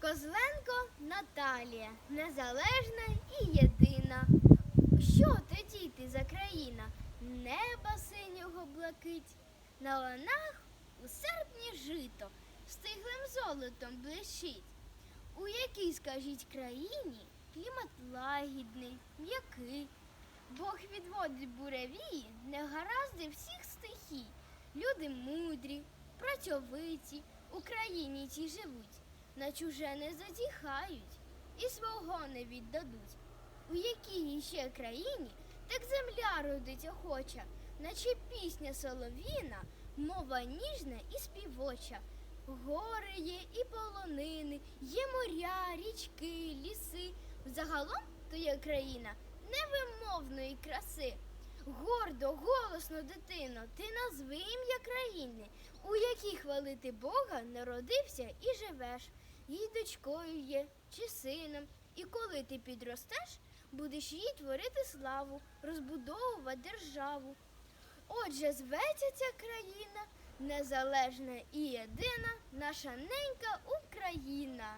Козленко Наталія, незалежна і єдина. Що ти за країна? Неба синього блакить, на ланах у серпні жито, стиглим золотом блищить. У якій, скажіть, країні клімат лагідний, м'який. Бог відводить буревії, негаразди всіх стихій. Люди мудрі, працьовиті, Україні ті живуть, на чуже не зазіхають і свого не віддадуть. У якій ще країні так земля родить охоча, наче пісня солов'їна, мова ніжна і співоча. Гори є і полонини, є моря, річки, ліси. Загалом то є країна невимовної краси. Гордо, голосно, дитино, ти назви ім'я країни, у якій хвалити Бога народився і живеш, їй дочкою є чи сином. І коли ти підростеш, будеш їй творити славу, розбудовувати державу. Отже, зветься ця країна незалежна і єдина, наша ненька Україна.